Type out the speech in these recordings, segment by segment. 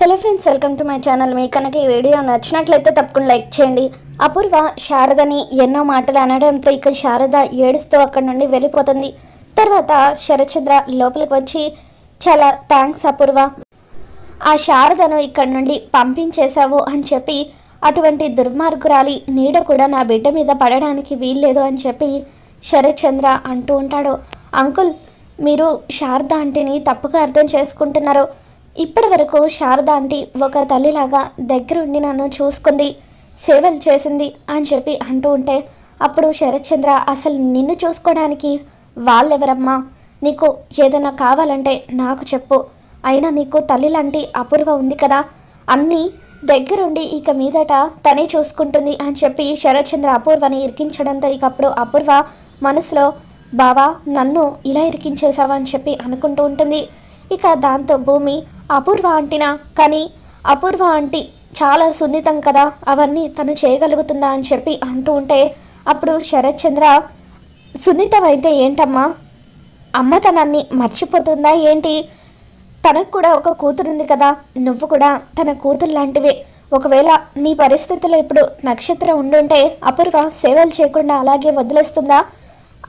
Hello friends welcome to my channel మీ కనుక ఈ video నచ్చినట్లయితే తప్పకుండా లైక్ చేయండి. అపూర్వ శారదని ఎన్నో మాటలు అనడంతో ఇక శారద ఏడుస్తూ అక్కడి నుండి వెళ్ళిపోతుంది. తర్వాత శరచంద్ర లోపలికి వచ్చి చాలా థ్యాంక్స్ అపూర్వ. ఆ శారదను ఇక్కడి నుండి పంపించేశావు అని చెప్పి అటువంటి దుర్మార్గురాలి నీడ కూడా నా బిడ్డ మీద పడడానికి వీల్లేదు అని చెప్పి శరచంద్ర అంటూ ఉంటాడు. అంకుల్ మీరు శారద అంటేని తప్పుగా అర్థం చేసుకుంటున్నారు. ఇప్పటి వరకు శారద ఆంటీ ఒక తల్లిలాగా దగ్గరుండి నన్ను చూసుకుంది సేవలు చేసింది అని చెప్పి అంటూ ఉంటే అప్పుడు శరత్చంద్ర అసలు నిన్ను చూసుకోవడానికి వాళ్ళెవరమ్మా? నీకు ఏదైనా కావాలంటే నాకు చెప్పు. అయినా నీకు తల్లి లాంటి అపూర్వ ఉంది కదా. అన్నీ దగ్గరుండి ఇక మీదట తనే చూసుకుంటుంది అని చెప్పి శరత్చంద్ర అపూర్వని ఇరికించడంతో ఇక అప్పుడు అపూర్వ మనసులో బావా నన్ను ఇలా ఇరికించేశావా? అని చెప్పి అనుకుంటూ ఉంటుంది. ఇక దాంతో భూమి అపూర్వ ఆంటీనా కానీ అపూర్వ ఆంటీ చాలా సున్నితం కదా అవన్నీ తను చేయగలుగుతుందా అని చెప్పి అంటూ ఉంటే అప్పుడు శరత్చంద్ర సున్నితం అయితే ఏంటమ్మా అమ్మతనాన్ని మర్చిపోతుందా ఏంటి? తనకు కూడా ఒక కూతురుంది కదా నువ్వు కూడా తన కూతురు లాంటివే. ఒకవేళ నీ పరిస్థితిలో ఇప్పుడు నక్షత్రం ఉండుంటే అపూర్వ సేవలు చేయకుండా అలాగే వదిలేస్తుందా?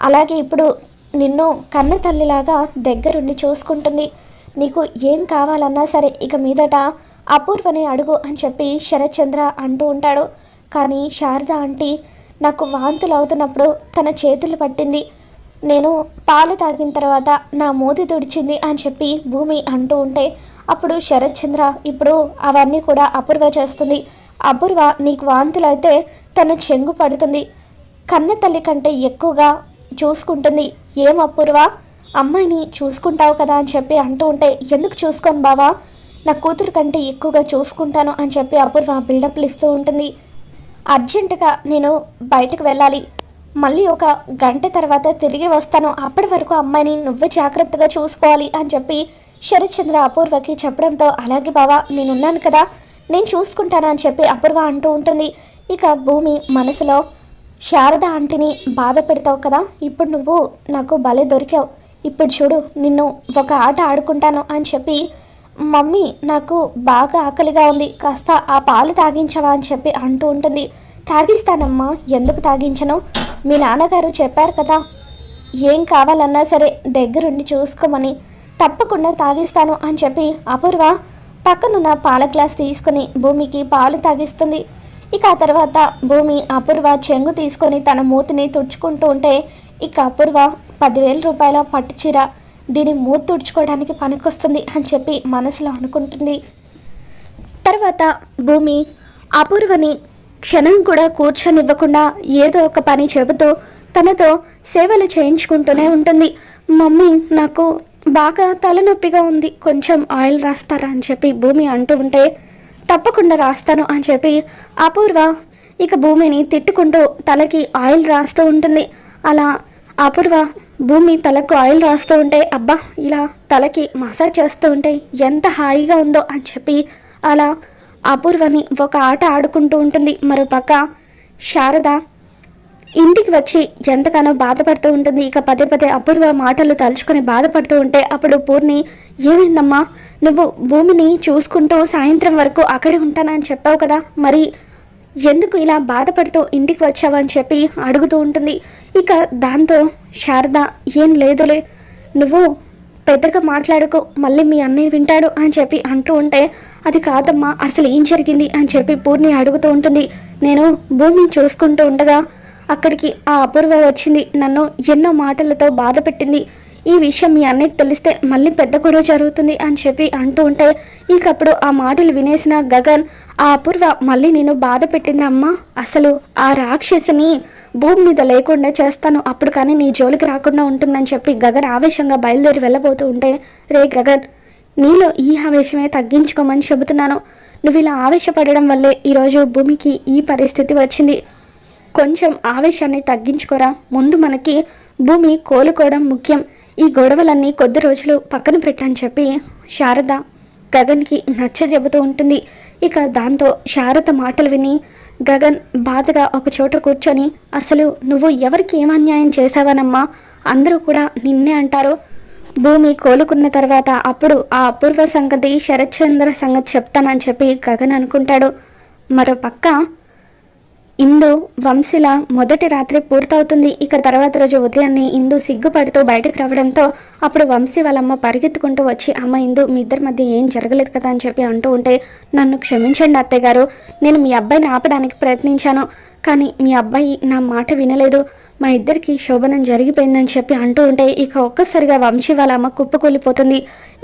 అలాగే ఇప్పుడు నిన్ను కన్న తల్లిలాగా దగ్గరుండి చూసుకుంటుంది. నీకు ఏం కావాలన్నా సరే ఇక మీదట అపూర్వని అడుగు అని చెప్పి శరత్చంద్ర అంటూ ఉంటాడు. కానీ శారద ఆంటీ నాకు వాంతులు అవుతున్నప్పుడు తన చేతులు పట్టింది. నేను పాలు తాగిన తర్వాత నా మూతి తుడిచింది అని చెప్పి భూమి అంటూ ఉంటే అప్పుడు శరత్చంద్ర ఇప్పుడు అవన్నీ కూడా అపూర్వ చేస్తుంది. అపూర్వ నీకు వాంతులు అయితే తన చెంగు పడుతుంది. కన్న తల్లి కంటే ఎక్కువగా చూసుకుంటుంది. ఏం అపూర్వ? అమ్మాయిని చూసుకుంటావు కదా అని చెప్పి అంటూ ఉంటే ఎందుకు చూసుకోను బావా? నా కూతురు కంటే ఎక్కువగా చూసుకుంటాను అని చెప్పి అపూర్వ బిల్డప్లు ఇస్తూ ఉంటుంది. అర్జెంటుగా నేను బయటకు వెళ్ళాలి. మళ్ళీ ఒక గంట తర్వాత తిరిగి వస్తాను. అప్పటి వరకు అమ్మాయిని నువ్వే జాగ్రత్తగా చూసుకోవాలి అని చెప్పి శరత్చంద్ర అపూర్వకి చెప్పడంతో అలాగే బావా నేనున్నాను కదా నేను చూసుకుంటాను అని చెప్పి అపూర్వ అంటూ ఉంటుంది. ఇక భూమి మనసులో శారద ఆంటీని బాధ పెడతావు కదా ఇప్పుడు నువ్వు నాకు భలే దొరికావు. ఇప్పుడు చూడు నిన్ను ఒక ఆట ఆడుకుంటాను అని చెప్పి మమ్మీ నాకు బాగా ఆకలిగా ఉంది కాస్త ఆ పాలు తాగించవా అని చెప్పి అంటూ ఉంటుంది. తాగిస్తానమ్మా ఎందుకు తాగించను? మీ నాన్నగారు చెప్పారు కదా ఏం కావాలన్నా సరే దగ్గరుండి చూసుకోమని. తప్పకుండా తాగిస్తాను అని చెప్పి అపూర్వ పక్కనున్న పాల గ్లాస్ తీసుకుని భూమికి పాలు తాగిస్తుంది. ఇక ఆ తర్వాత భూమి అపూర్వ చెంగు తీసుకొని తన మూతిని తుడుచుకుంటూ ఉంటే ఇక అపూర్వ పదివేల రూపాయల పట్టు చీర. దీని మూతి తుడుచుకోవడానికి పనికొస్తుంది అని చెప్పి మనసులో అనుకుంటుంది. తర్వాత భూమి అపూర్వని క్షణం కూడా కూర్చొనివ్వకుండా ఏదో ఒక పని చెబుతూ తనతో సేవలు చేయించుకుంటూనే ఉంటుంది. మమ్మీ నాకు బాగా తలనొప్పిగా ఉంది. కొంచెం ఆయిల్ రాస్తారా? అని చెప్పి భూమి అంటూ ఉంటే తప్పకుండా రాస్తాను అని చెప్పి అపూర్వ ఇక భూమిని తిట్టుకుంటూ తలకి ఆయిల్ రాస్తూ ఉంటుంది. అలా అపూర్వ భూమి తలకు ఆయిల్ రాస్తూ ఉంటే అబ్బా ఇలా తలకి మసాజ్ చేస్తూ ఉంటే ఎంత హాయిగా ఉందో అని చెప్పి అలా అపూర్వని ఒక ఆట ఆడుకుంటూ ఉంటుంది. మరోపక్క శారద ఇంటికి వచ్చి ఎంతగానో బాధపడుతూ ఉంటుంది. ఇక పదే పదే అపూర్వ మాటలు తలుచుకొని బాధపడుతూ ఉంటే అప్పుడు పూర్ణి ఏమైందమ్మా? నువ్వు భూమిని చూసుకుంటూ సాయంత్రం వరకు అక్కడే ఉంటానని చెప్పావు కదా? మరి ఎందుకు ఇలా బాధపడుతూ ఇంటికి వచ్చావు? అని చెప్పి అడుగుతూ ఉంటుంది. ఇక దాంతో శారద ఏం లేదులే నువ్వు పెద్దగా మాట్లాడుకో మళ్ళీ మీ అన్నయ్య వింటాడు అని చెప్పి అంటూ ఉంటే అది కాదమ్మా అసలు ఏం జరిగింది అని చెప్పి పూర్ణి అడుగుతూ ఉంటుంది. నేను భూమిని చూసుకుంటూ ఉండగా అక్కడికి ఆ అపూర్వ వచ్చింది నన్ను ఎన్నో మాటలతో బాధ పెట్టింది. ఈ విషయం మీ అన్నయ్యకి తెలిస్తే మళ్ళీ పెద్ద గొడవ జరుగుతుంది అని చెప్పి అంటూ ఉంటే ఇంకప్పుడు ఆ మాటలు వినేసిన గగన్ ఆ అపూర్వ మళ్ళీ నేను బాధ పెట్టింది అమ్మా అసలు ఆ రాక్షసిని భూమి మీద లేకుండా చేస్తాను అప్పుడు కానీ నీ జోలికి రాకుండా ఉంటుందని చెప్పి గగన్ ఆవేశంగా బయలుదేరి వెళ్ళబోతూ ఉంటే రే గగన్ నీలో ఈ ఆవేశమే తగ్గించుకోమని చెబుతున్నాను. నువ్వు ఇలా ఆవేశపడడం వల్లే ఈరోజు భూమికి ఈ పరిస్థితి వచ్చింది. కొంచెం ఆవేశాన్ని తగ్గించుకోరా. ముందు మనకి భూమి కోలుకోవడం ముఖ్యం. ఈ గొడవలన్నీ కొద్ది రోజులు పక్కన పెట్టని చెప్పి శారద గగన్కి నచ్చ చెబుతూ ఉంటుంది. ఇక దాంతో శారద మాటలు విని గగన్ బాధగా ఒక చోట కూర్చొని అసలు నువ్వు ఎవరికి ఏం అన్యాయం చేశావనమ్మా? అందరూ కూడా నిన్నే అంటారు. భూమి కోలుకున్న తర్వాత అప్పుడు ఆ అపూర్వ సంగతి శరత్చంద్ర సంగతి చెప్తానని చెప్పి గగన్ అనుకుంటాడు. మరో పక్క ఇందు వంశీల మొదటి రాత్రి పూర్తవుతుంది. ఇక తర్వాత రోజు ఉదయాన్నే ఇందు సిగ్గుపడుతూ బయటకు రావడంతో అప్పుడు వంశీ వాళ్ళమ్మ పరిగెత్తుకుంటూ వచ్చి అమ్మ ఇందు మీ ఇద్దరి మధ్య ఏం జరగలేదు కదా అని చెప్పి అంటూ ఉంటే నన్ను క్షమించండి అత్తయ్య గారు. నేను మీ అబ్బాయిని ఆపడానికి ప్రయత్నించాను కానీ మీ అబ్బాయి నా మాట వినలేదు. మా ఇద్దరికి శోభనం జరిగిపోయిందని చెప్పి అంటూ ఉంటే ఇక ఒక్కసారిగా వంశీ వాళ్ళ అమ్మ కుప్పకూలిపోతుంది.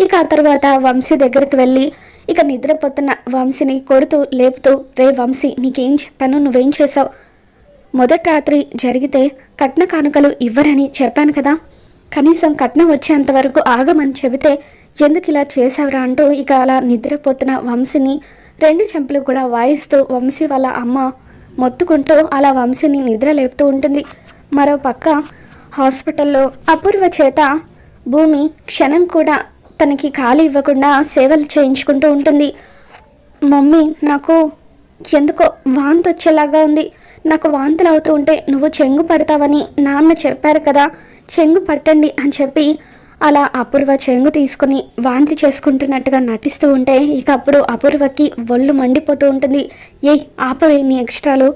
ఇక ఆ తర్వాత వంశీ దగ్గరికి వెళ్ళి ఇక నిద్రపోతున్న వంశీని కొడుతూ లేపుతూ రే వంశీ నీకేం చెప్పాను నువ్వేం చేశావు? మొదటి రాత్రి జరిగితే కట్న కానుకలు ఇవ్వరని చెప్పాను కదా. కనీసం కట్నం వచ్చేంత వరకు ఆగమని చెబితే ఎందుకు ఇలా చేసావురా అంటూ ఇక అలా నిద్రపోతున్న వంశీని రెండు చెంపలు కూడా వాయిస్తూ వంశీ వాళ్ళ అమ్మ మొత్తుకుంటూ అలా వంశీని నిద్ర లేపుతూ ఉంటుంది. మరో పక్క హాస్పిటల్లో అపూర్వ చేత భూమి క్షణం కూడా తనకి ఖాళీ ఇవ్వకుండా సేవలు చేయించుకుంటూ ఉంటుంది. మమ్మీ నాకు ఎందుకో వాంతి వచ్చేలాగా ఉంది. నాకు వాంతులు అవుతూ ఉంటే నువ్వు చెంగు పడతావని నాన్న చెప్పారు కదా చెంగు పట్టండి అని చెప్పి అలా అపూర్వ చెంగు తీసుకుని వాంతి చేసుకుంటున్నట్టుగా నటిస్తూ ఉంటే ఇక అప్పుడు అపూర్వకి ఒళ్ళు మండిపోతూ ఉంటుంది. ఏ ఆపవే నీ ఎక్స్ట్రాలు.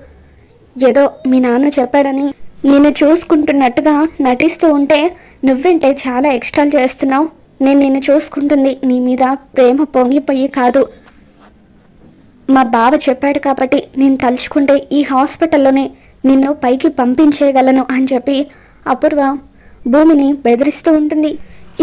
ఏదో మీ నాన్న చెప్పాడని నేను చూసుకుంటున్నట్టుగా నటిస్తూ ఉంటే నువ్వేంటే చాలా ఎక్స్ట్రాలు చేస్తున్నావు. నేను నిన్ను చూసుకుంటుంది. నీ మీద ప్రేమ పొంగిపోయి కాదు. మా బావ చెప్పాడు కాబట్టి నేను తలుచుకుంటే ఈ హాస్పిటల్లోనే నిన్ను పైకి పంపించేయగలను అని చెప్పి అపూర్వ భూమిని బెదిరిస్తూ ఉంటుంది.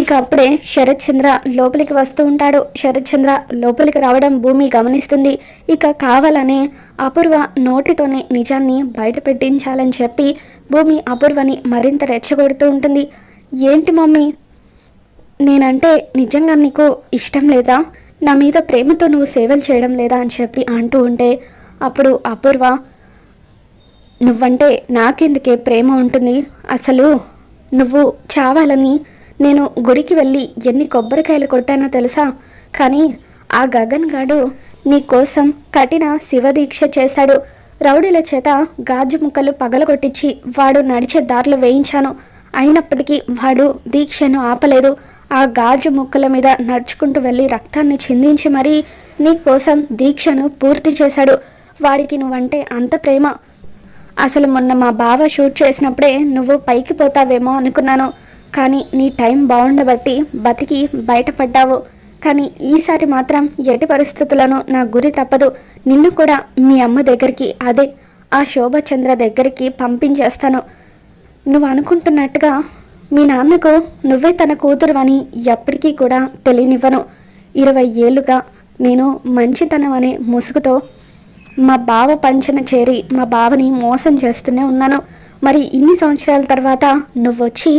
ఇక అప్పుడే శరత్ చంద్ర లోపలికి వస్తూ ఉంటాడు. శరత్ చంద్ర లోపలికి రావడం భూమి గమనిస్తుంది. ఇక కావాలని అపూర్వ నోటితోనే నిజాన్ని బయట పెట్టించాలని చెప్పి భూమి అపూర్వని మరింత రెచ్చగొడుతూ ఉంటుంది. ఏంటి మమ్మీ? నేనంటే నిజంగా నీకు ఇష్టం లేదా? నా మీద ప్రేమతో నువ్వు సేవలు చేయడం లేదా అని చెప్పి అంటూ ఉంటే అప్పుడు అపూర్వ నువ్వంటే నాకెందుకే ప్రేమ ఉంటుంది? అసలు నువ్వు చావాలని నేను గుడికి వెళ్ళి ఎన్ని కొబ్బరికాయలు కొట్టానో తెలుసా? కానీ ఆ గగన్ గాడు నీ కోసం కఠిన శివదీక్ష చేశాడు. రౌడీల చేత గాజు ముక్కలు పగలగొట్టించి వాడు నడిచే దారిలో వేయించాను. అయినప్పటికీ వాడు దీక్షను ఆపలేదు. ఆ గాజు ముక్కల మీద నడుచుకుంటూ వెళ్ళి రక్తాన్ని చిందించి మరీ నీ కోసం దీక్షను పూర్తి చేశాడు. వాడికి నువ్వంటే అంత ప్రేమ. అసలు మొన్న మా బావ షూట్ చేసినప్పుడే నువ్వు పైకి పోతావేమో అనుకున్నాను. కానీ నీ టైం బాగుండబట్టి బతికి బయటపడ్డావు. కానీ ఈసారి మాత్రం ఎటి పరిస్థితులను నా గురి తప్పదు. నిన్ను కూడా మీ అమ్మ దగ్గరికి అదే ఆ శోభచంద్ర దగ్గరికి పంపించేస్తాను. నువ్వు అనుకుంటున్నట్టుగా మీ నాన్నకు నువ్వే తన కూతురు అని ఎప్పటికీ కూడా తెలియనివ్వను. ఇరవై ఏళ్ళుగా నేను మంచితనం అనే ముసుగుతో మా బావ పంచన చేరి మా బావని మోసం చేస్తూనే ఉన్నాను. మరి ఇన్ని సంవత్సరాల తర్వాత నువ్వొచ్చి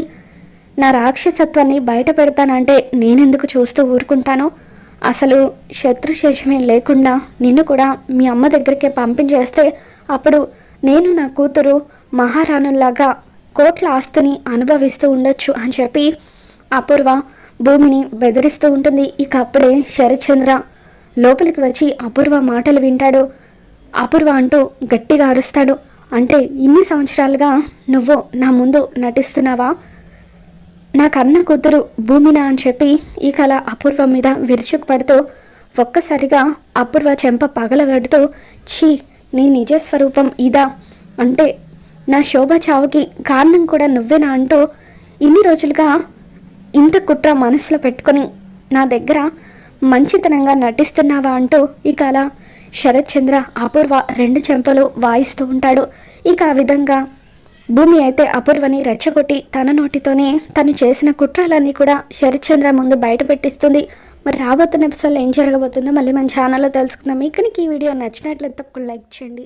నా రాక్షసత్వాన్ని బయట పెడతానంటే నేనెందుకు చూస్తూ ఊరుకుంటాను? అసలు శత్రుశేషమే లేకుండా నిన్ను కూడా మీ అమ్మ దగ్గరికే పంపించేస్తే అప్పుడు నేను నా కూతురు మహారాణుల్లాగా కోట్ల ఆస్తిని అనుభవిస్తూ ఉండొచ్చు అని చెప్పి అపూర్వ భూమిని బెదిరిస్తూ ఉంటుంది. ఇక అప్పుడే శరత్చంద్ర లోపలికి వచ్చి అపూర్వ మాటలు వింటాడు. అపూర్వ అంటూ గట్టిగా అరుస్తాడు. అంటే ఇన్ని సంవత్సరాలుగా నువ్వు నా ముందు నటిస్తున్నావా? నా కన్న కూతురు భూమినా అని చెప్పి ఈ కళ అపూర్వ మీద విరుచుకుపడుతూ ఒక్కసారిగా అపూర్వ చెంప పగలగడుతూ ఛీ నీ నిజ స్వరూపం ఇదా? అంటే నా శోభ చావుకి కారణం కూడా నువ్వేనా అంటూ ఇన్ని రోజులుగా ఇంత కుట్ర మనసులో పెట్టుకొని నా దగ్గర మంచితనంగా నటిస్తున్నావా అంటూ ఇక అలా శరత్ చంద్ర అపూర్వ రెండు చెంపలు వాయిస్తూ ఉంటాడు. ఇక ఆ విధంగా భూమి అయితే అపూర్వని రెచ్చగొట్టి తన నోటితోనే తను చేసిన కుట్రలన్నీ కూడా శరత్చంద్ర ముందు బయట పెట్టిస్తుంది. మరి రాబోతున్న ఎపిసోడ్లో ఏం జరగబోతుందో మళ్ళీ మన ఛానల్లో తెలుసుకుందాం. మీకు ఈ వీడియో నచ్చినట్లయితే తప్పకుండా లైక్ చేయండి.